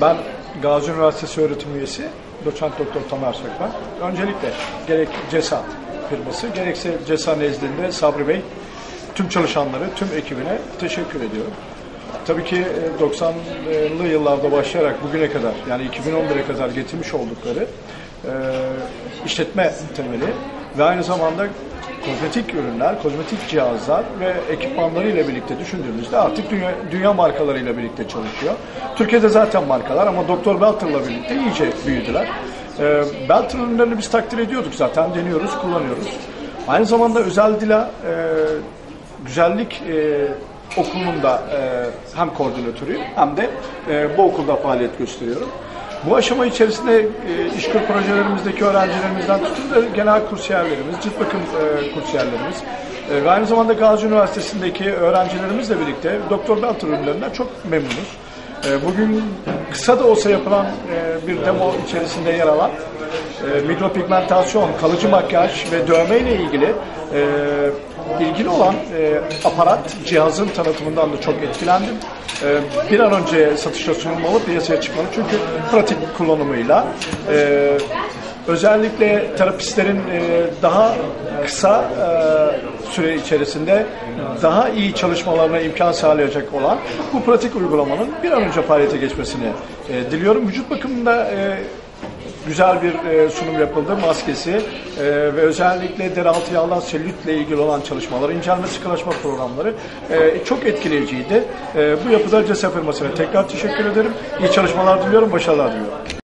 Ben Gazi Üniversitesi öğretim üyesi doçent doktor Tamer Sökmen. Öncelikle gerek CESA firması gerekse CESA nezdinde Sabri Bey tüm çalışanları, tüm ekibine teşekkür ediyorum. Tabii ki e, 90'lı yıllarda başlayarak bugüne kadar yani 2011'e kadar getirmiş oldukları e, işletme temeli ve aynı zamanda kozmetik ürünler, kozmetik cihazlar ve ekipmanları ile birlikte düşündüğümüzde artık dünya, dünya markalarıyla birlikte çalışıyor. Türkiye'de zaten markalar ama Dr. Belter'la birlikte iyice büyüdüler. E, Belter ürünlerini biz takdir ediyorduk zaten, deniyoruz, kullanıyoruz. Aynı zamanda özel dila e, güzellik e, okulunun da e, hem koordinatörüyüm hem de e, bu okulda faaliyet gösteriyorum. Bu aşama içerisinde e, işkur projelerimizdeki öğrencilerimizden tutun da genel kursiyerlerimiz, cilt bakım e, kursiyerlerimiz e, ve aynı zamanda Gazi Üniversitesi'ndeki öğrencilerimizle birlikte Doktor Belter ürünlerinden çok memnunuz. E, Bugün kısa da olsa yapılan e, bir demo içerisinde yer alan e, mikropigmentasyon, kalıcı makyaj ve dövme ile ilgili e, ilgili olan e, aparat cihazın tanıtımından da çok etkilendim. E, bir an önce satışa sunulmalı, piyasaya çıkmalı. Çünkü pratik kullanımıyla e, özellikle terapistlerin e, daha kısa süre içerisinde daha iyi çalışmalarına imkan sağlayacak olan bu pratik uygulamanın bir an önce faaliyete geçmesini diliyorum. Vücut bakımında güzel bir e, sunum yapıldı. Maskesi e, ve özellikle deraltı yağlar selülitle ilgili olan çalışmalar, incelme sıkılaşma programları e, çok etkileyiciydi. E, bu yapıda CESA firmasına tekrar teşekkür ederim. İyi çalışmalar diliyorum, başarılar diliyorum.